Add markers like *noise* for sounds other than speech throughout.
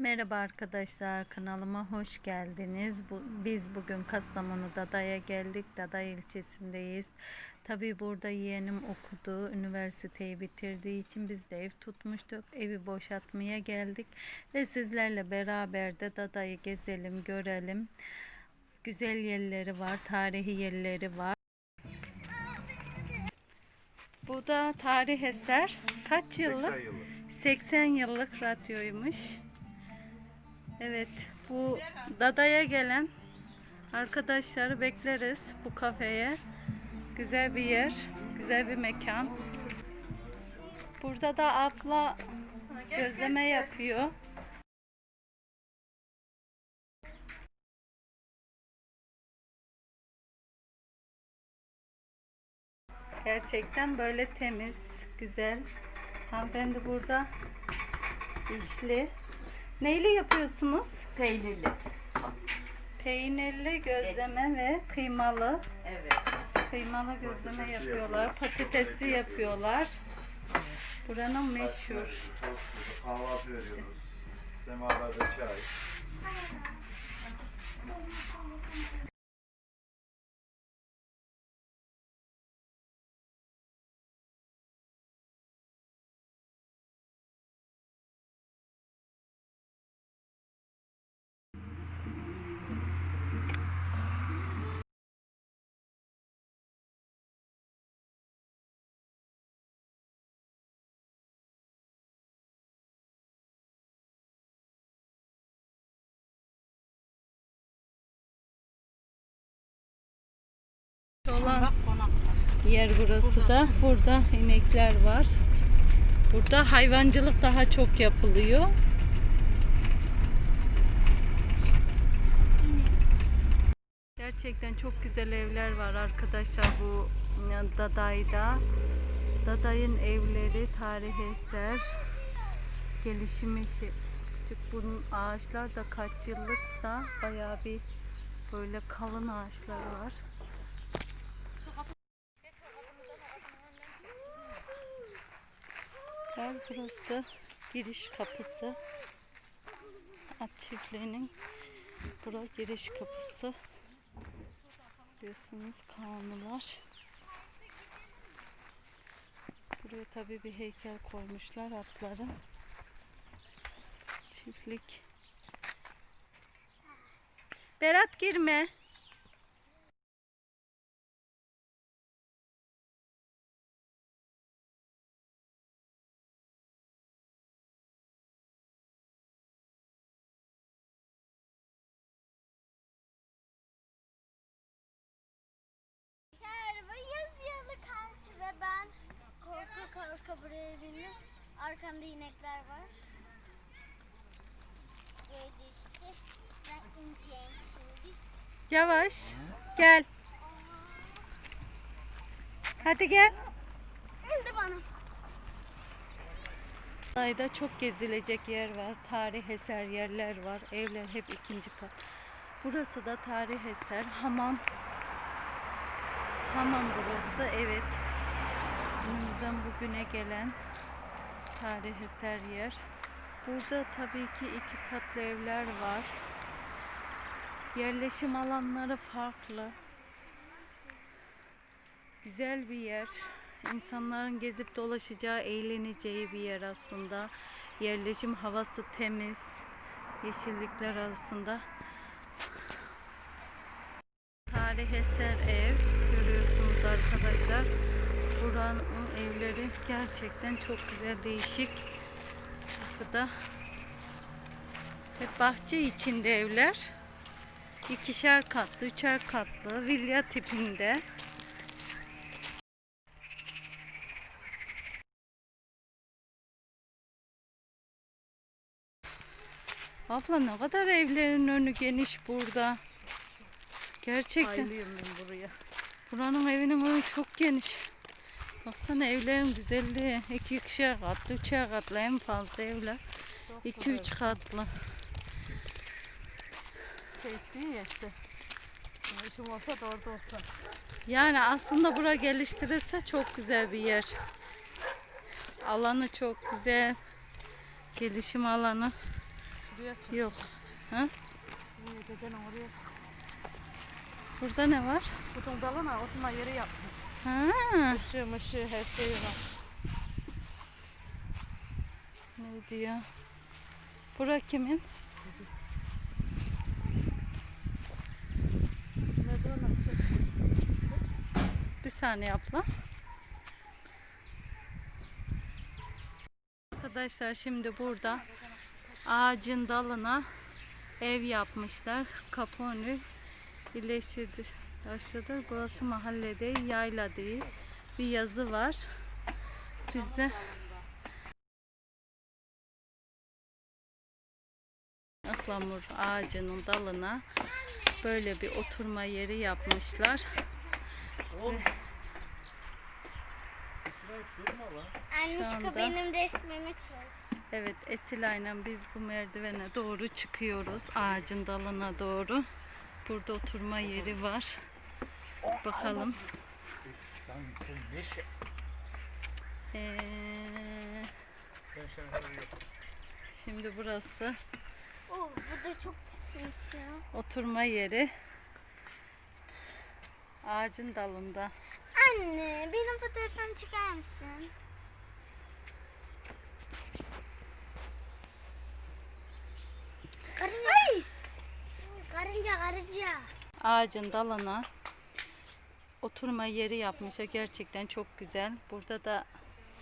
Merhaba arkadaşlar kanalıma hoş geldiniz. Bu, biz bugün Kastamonu Dada'ya geldik. Dada ilçesindeyiz. Tabi burada yeğenim okudu. Üniversiteyi bitirdiği için biz de ev tutmuştuk. Evi boşaltmaya geldik. Ve sizlerle beraber de Dada'yı gezelim, görelim. Güzel yerleri var, tarihi yerleri var. Bu da tarih eser. Kaç yıllık? 80 yıllık. 80 yıllık radyoymuş. Evet, bu Dada'ya gelen arkadaşları bekleriz bu kafeye. Güzel bir yer, güzel bir mekan. Burada da abla gözleme yapıyor. Gerçekten böyle temiz, güzel. Hanımefendi burada işli. Neyle yapıyorsunuz? Peynirli. Peynirli gözleme ve kıymalı. Evet. Kıymalı gözleme yapıyorlar. Patatesli yapıyorlar. Buranın meşhur. Kahvaltı veriyoruz. Semalarda çay. Olan yer burası da. Burada inekler var. Burada hayvancılık daha çok yapılıyor. Gerçekten çok güzel evler var arkadaşlar bu Daday'da. Daday'ın evleri tarih eser. Gelişimi şey. Bunun ağaçlar da kaç yıllıksa bayağı bir böyle kalın ağaçlar var. Gel burası giriş kapısı. At çiftliğinin bura giriş kapısı. Biliyorsunuz kanunlar. Buraya tabi bir heykel koymuşlar atların. Çiftlik. Berat girme. Korka korka buraya bindim. Arkamda inekler var. Böyle işte. Ben ineceğim şimdi. Yavaş. Gel. Hadi gel. İndi bana. Ayda çok gezilecek yer var. Tarih eser yerler var. Evler hep ikinci kat. Burası da tarih eser. Hamam. Hamam burası. Evet. Günümüzden bugüne gelen tarih eser yer. Burada tabii ki iki katlı evler var. Yerleşim alanları farklı. Güzel bir yer. İnsanların gezip dolaşacağı, eğleneceği bir yer aslında. Yerleşim havası temiz. Yeşillikler arasında. Tarih eser ev görüyorsunuz arkadaşlar. Buranın evleri gerçekten çok güzel, değişik. Burada hep bahçe içinde evler. İkişer katlı, üçer katlı, villa tipinde. Abla ne kadar evlerin önü geniş burada. Gerçekten. Aylıyım ben buraya. Buranın evinin önü çok geniş. Baksana evlerin güzelliği. İki ikişer katlı, üçer katlı en fazla evler. İki üç katlı. Seyittin ya işte. İşim olsa da orada olsa. Yani aslında bura geliştirilse çok güzel bir yer. Alanı çok güzel. Gelişim alanı. Buraya çık. Yok. Ha? Buraya dedenin oraya çık. Burada ne var? Kutun dalına oturma yeri yapmış. Ha. Işığı mışığı her şeyi var. Ne diyor? Bura kimin? Bir saniye abla. Arkadaşlar şimdi burada ağacın dalına ev yapmışlar. Kaponi birleştirdi. Başladı. Burası mahalle değil, yayla değil. Bir yazı var. Biz de ıhlamur ağacının dalına böyle bir oturma yeri yapmışlar. Anne Şu şu anda- benim resmimi çek. Evet Esilay'la biz bu merdivene doğru çıkıyoruz. Ağacın dalına doğru. Burada oturma yeri var. Bakalım. Ee, şimdi burası Oo, bu da çok pismiş ya. oturma yeri. Ağacın dalında. Anne benim fotoğrafımı çeker misin? Karınca. Ay! Karınca karınca. Ağacın dalına oturma yeri yapmışlar. Gerçekten çok güzel. Burada da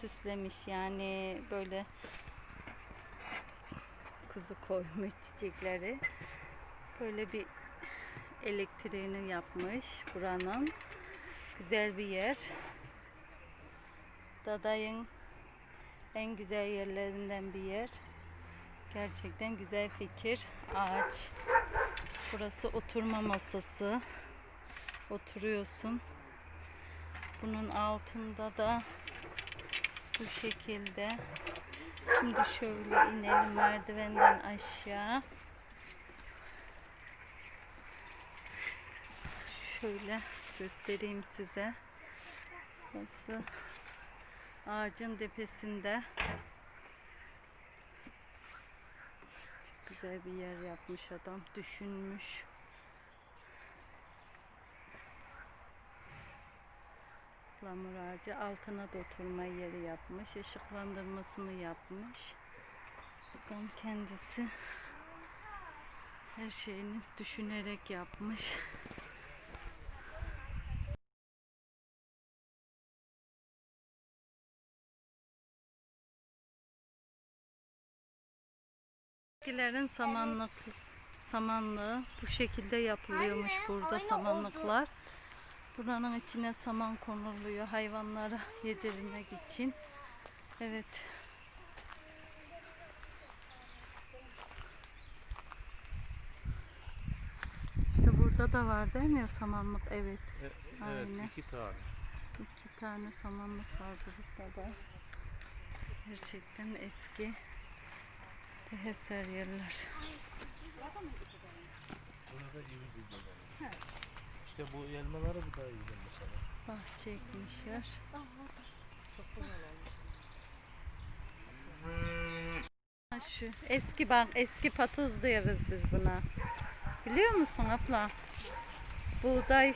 süslemiş yani böyle kuzu koymuş çiçekleri. Böyle bir elektriğini yapmış buranın. Güzel bir yer. Daday'ın en güzel yerlerinden bir yer. Gerçekten güzel fikir. Ağaç. Burası oturma masası. Oturuyorsun. Bunun altında da bu şekilde. Şimdi şöyle inelim merdivenden aşağı. Şöyle göstereyim size. Burası ağacın tepesinde. Güzel bir yer yapmış adam. Düşünmüş. Lamur ağacı altına da oturma yeri yapmış. ışıklandırmasını yapmış. Adam kendisi her şeyini düşünerek yapmış. Eskilerin samanlık samanlığı bu şekilde yapılıyormuş burada samanlıklar. Buranın içine saman konuluyor hayvanlara *laughs* yedirmek için. Evet. İşte burada da var değil mi ya samanlık? Evet. Evet Aynen. iki tane. İki tane samanlık var burada da. Gerçekten eski eser yerler. Burada iyi bir İşte bu elmaları bu da iyi mesela. Bahçe ekmişler. Ha, Şu eski bank, eski patoz diyoruz biz buna. Biliyor musun abla? Buğday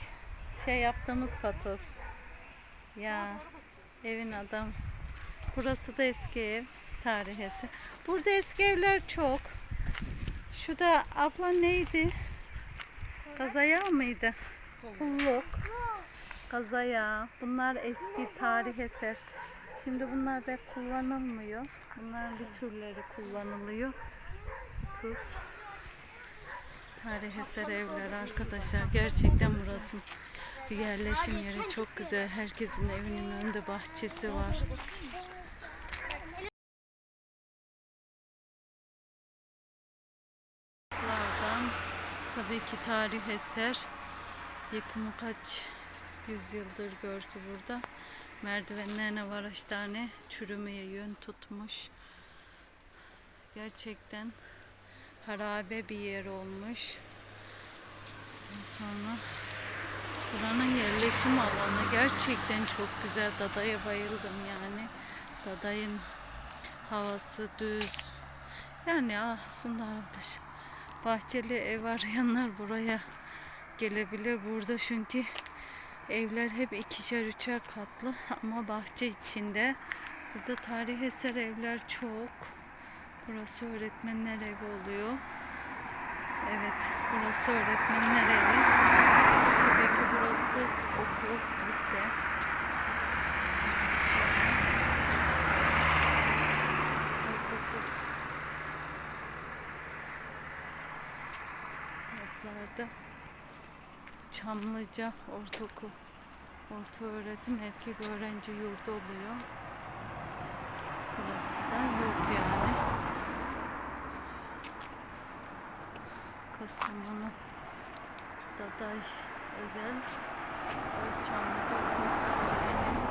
şey yaptığımız patoz. Ya evin adam. Burası da eski ev tarihesi. Burada eski evler çok. Şu da abla neydi? Kazaya mıydı? Kulluk. Kazaya. Bunlar eski tarih eser. Şimdi bunlar da kullanılmıyor. Bunların bir türleri kullanılıyor. Tuz. Tarih eser evler arkadaşlar. Gerçekten burası yerleşim yeri. Çok güzel. Herkesin evinin önünde bahçesi var. Tabii ki tarih eser. Yapımı kaç yüzyıldır gör ki burada. Merdivenlerine var işte tane çürümeye yön tutmuş. Gerçekten harabe bir yer olmuş. Sonra buranın yerleşim alanı gerçekten çok güzel. Dada'ya bayıldım yani. Dada'nın havası düz. Yani aslında bahçeli ev arayanlar buraya gelebilir. Burada çünkü evler hep ikişer üçer katlı ama bahçe içinde. Burada tarih eser evler çok. Burası öğretmenler evi oluyor. Evet, burası öğretmenler evi. Tabii ki burası okul, lise. Ortaokul. Çamlıca Ortaokul. Orta öğretim erkek öğrenci yurdu oluyor. Burası da yurt yani. Kasım'ın Daday Özel Özçamlıca Ortaokul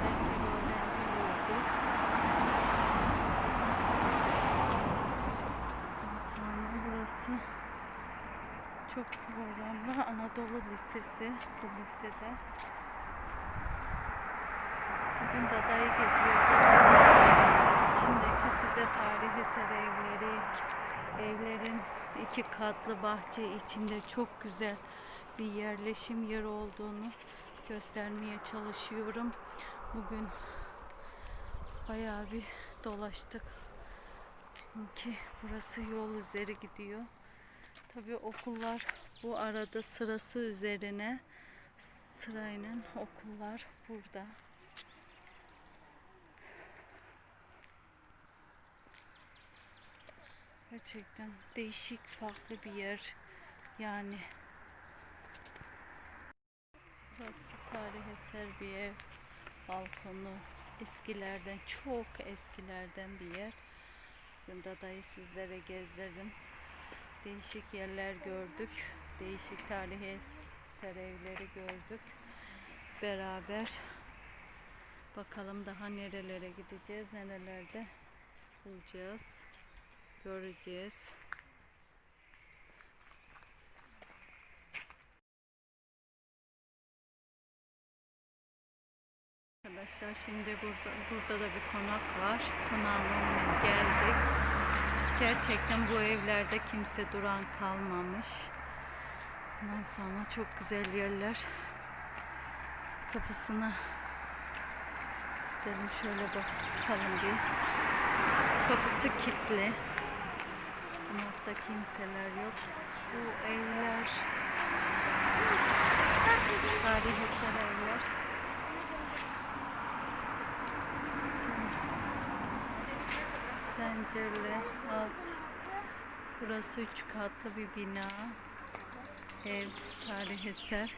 erkek öğrenci yurdu. Sonra burası çok programlı Anadolu Lisesi bu lisede. Bugün Dada'yı geziyorum. İçindeki size tarih eser evleri, evlerin iki katlı bahçe içinde çok güzel bir yerleşim yeri olduğunu göstermeye çalışıyorum. Bugün bayağı bir dolaştık. Çünkü burası yol üzeri gidiyor. Tabii okullar bu arada sırası üzerine sırayla okullar burada. Gerçekten değişik farklı bir yer yani. Burası tarih eser bir ev. Balkonu eskilerden çok eskilerden bir yer. Bugün Dada'yı sizlere gezdirdim. Değişik yerler gördük. Değişik tarihi eser evleri gördük. Beraber bakalım daha nerelere gideceğiz, nerelerde bulacağız, göreceğiz. Arkadaşlar şimdi burada burada da bir konak var. Konağıma geldik. Gerçekten bu evlerde kimse duran kalmamış. Ondan sonra çok güzel yerler. Kapısına gidelim şöyle bakalım bir. Kapısı kilitli. Konakta kimseler yok. Bu evler tarih eser evler. Zencirli alt. Burası üç katlı bir bina. Ev, tarih eser.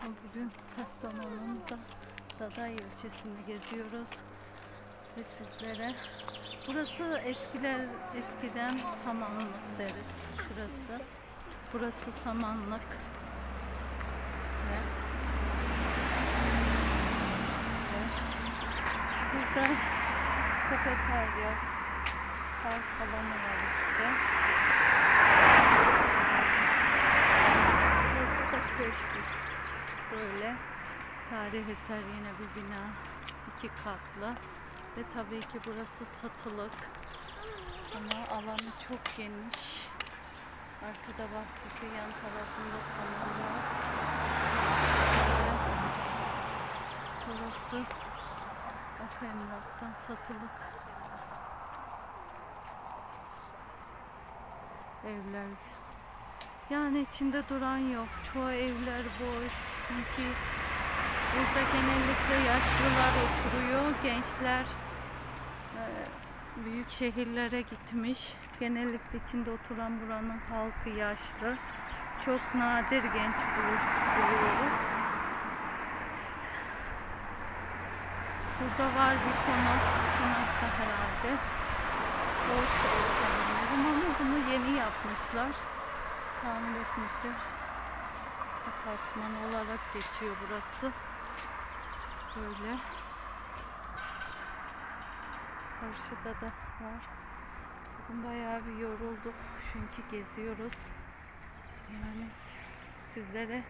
Son bugün Kastamonu'nun da Daday ilçesini geziyoruz. Ve sizlere burası eskiler eskiden samanlık deriz. Şurası. Burası samanlık. Ve Burada kafeterya, park alanı var işte. Burası da köşk işte. Böyle tarih eser yine bir bina. iki katlı. Ve tabii ki burası satılık. Ama alanı çok geniş. Arkada bahçesi, yan tarafında samanlar. Burası Af emlaktan satılık evler. Yani içinde duran yok. Çoğu evler boş. Çünkü burada genellikle yaşlılar oturuyor. Gençler e, büyük şehirlere gitmiş. Genellikle içinde oturan buranın halkı yaşlı. Çok nadir genç buluyoruz. Burada var bir konak. Konakta herhalde. Boş sanırım ama bunu yeni yapmışlar. Tamir etmişler. Apartman olarak geçiyor burası. Böyle. Karşıda da var. Bugün bayağı bir yorulduk çünkü geziyoruz. Yani sizlere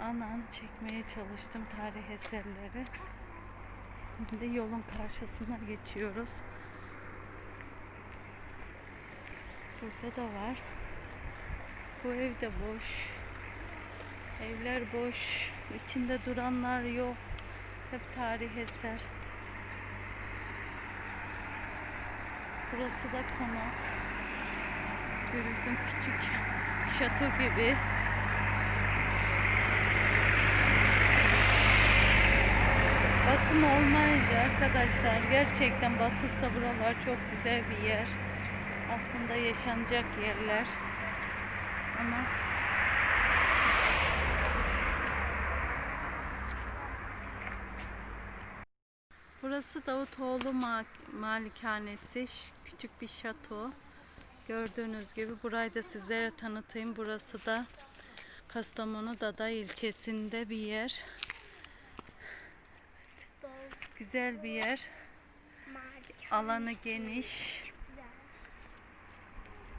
an an çekmeye çalıştım tarih eserleri. Şimdi yolun karşısına geçiyoruz. Burada da var. Bu ev de boş. Evler boş. İçinde duranlar yok. Hep tarih eser. Burası da konak. Görüyorsun küçük şato gibi. Bakım olmayınca arkadaşlar gerçekten bakılsa buralar çok güzel bir yer. Aslında yaşanacak yerler. Ama Burası Davutoğlu Ma- Malikanesi. Küçük bir şato. Gördüğünüz gibi burayı da sizlere tanıtayım. Burası da Kastamonu Dada ilçesinde bir yer. Güzel bir yer. Alanı geniş.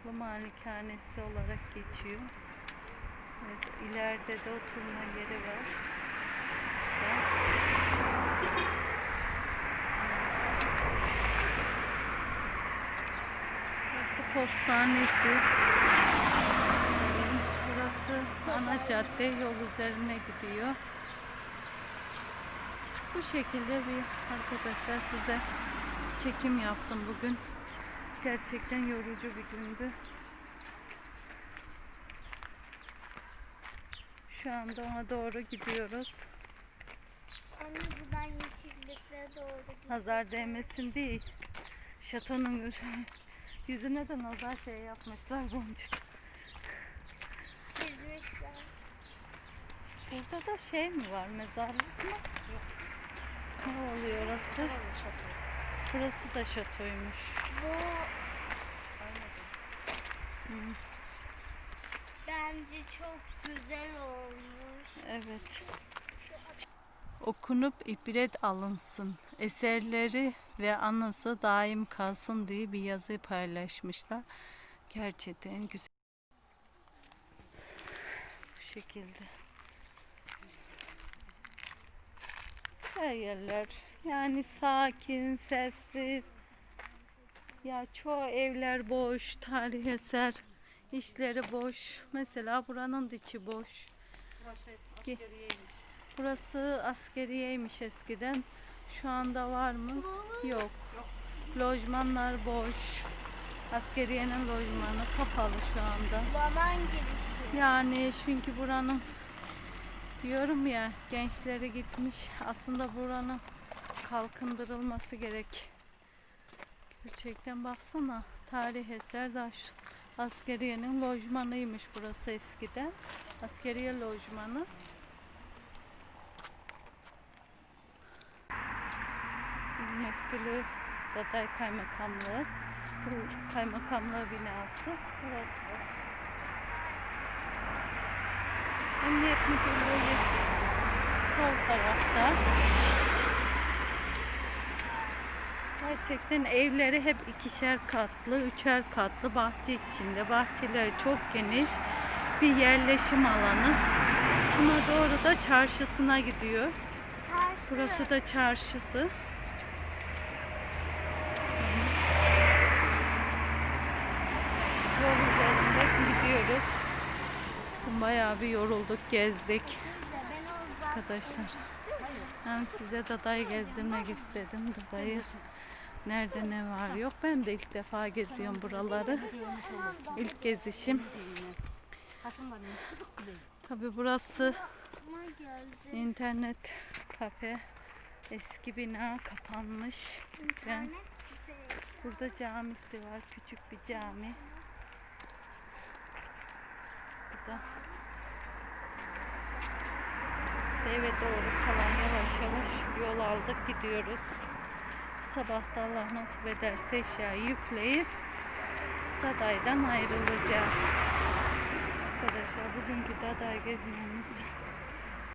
Bu malikanesi olarak geçiyor. Evet, ileride de oturma yeri var. Burası postanesi. Burası ana cadde yol üzerine gidiyor. Bu şekilde bir arkadaşlar size çekim yaptım bugün. Gerçekten yorucu bir gündü. Şu anda ona doğru gidiyoruz. Anne buradan yeşilliklere doğru gidiyor. Nazar değmesin değil. Şatonun yüzü- *laughs* yüzüne de nazar şey yapmışlar boncuk. Çizmişler. Burada da şey mi var mezarlık mı? Ne oluyor orası? Burası da şatoymuş. Bu Hı, bence çok güzel olmuş. evet. Okunup ibret alınsın. Eserleri ve anısı daim kalsın diye bir yazı paylaşmışlar. Gerçekten güzel. Bu şekilde. Her yerler yani sakin, sessiz. Ya çoğu evler boş, tarih eser, işleri boş. Mesela buranın içi boş. Ge- Burası askeriyeymiş eskiden. Şu anda var mı? Yok. Lojmanlar boş. Askeriyenin lojmanı kapalı şu anda. Girişi. Yani çünkü buranın diyorum ya gençleri gitmiş. Aslında buranın kalkındırılması gerek. Gerçekten baksana tarih eser daha şu askeriyenin lojmanıymış burası eskiden. Askeriye lojmanı. Müftülüğü Daday Kaymakamlığı. Kaymakamlığı binası. Burası. Emniyet Müdürlüğü sol tarafta. Gerçekten evleri hep ikişer katlı, üçer katlı bahçe içinde. Bahçeleri çok geniş bir yerleşim alanı. Buna doğru da çarşısına gidiyor. Çarşı. Burası da çarşısı. Yol üzerinde gidiyoruz. Bayağı bir yorulduk, gezdik arkadaşlar. Ben size dadayı gezdirmek istedim. Dadayı nerede ne var yok. Ben de ilk defa geziyorum buraları. İlk gezişim. Tabi burası internet kafe. Eski bina kapanmış. Ben. Burada camisi var. Küçük bir cami. Burada eve doğru falan yavaş yavaş yol aldık gidiyoruz. Sabah da Allah nasip ederse eşyayı yükleyip Daday'dan ayrılacağız. Arkadaşlar bugünkü Daday gezmemiz